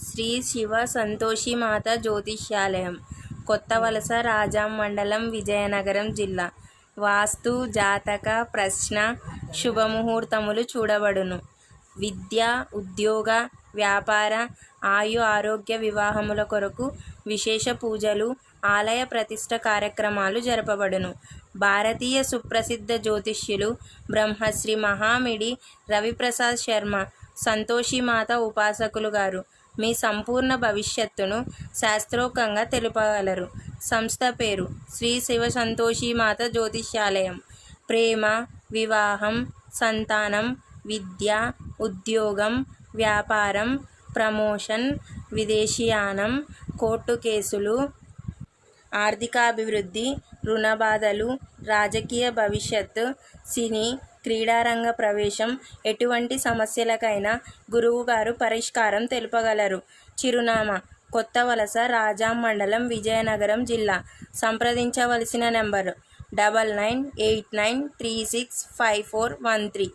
శ్రీ శివ సంతోషి మాత జ్యోతిష్యాలయం కొత్త వలస రాజాం మండలం విజయనగరం జిల్లా. వాస్తు జాతక ప్రశ్న శుభముహూర్తములు చూడబడును. విద్య ఉద్యోగ వ్యాపార ఆయు ఆరోగ్య వివాహముల కొరకు విశేష పూజలు ఆలయ ప్రతిష్ట కార్యక్రమాలు జరపబడును. భారతీయ సుప్రసిద్ధ జ్యోతిష్యులు బ్రహ్మశ్రీ మహామిడి రవిప్రసాద్ శర్మ సంతోషిమాత ఉపాసకులు గారు. మీ సంపూర్ణ భవిష్యత్తును శాస్త్రోక్తంగా తెలుపగలరు. సంస్థ పేరు శ్రీ శివ సంతోషిమాత జ్యోతిష్యాలయం. ప్రేమ వివాహం సంతానం విద్య ఉద్యోగం వ్యాపారం ప్రమోషన్ విదేశీయానం కోర్టు కేసులు ఆర్థికాభివృద్ధి రుణ బాధలు రాజకీయ భవిష్యత్తు సినీ క్రీడారంగ ప్రవేశం ఎటువంటి సమస్యలకైనా గురువుగారు పరిష్కారం తెలుపగలరు. చిరునామా కొత్త వలస రాజా మండలం విజయనగరం జిల్లా. సంప్రదించవలసిన number double nine eight nine three six five four one three.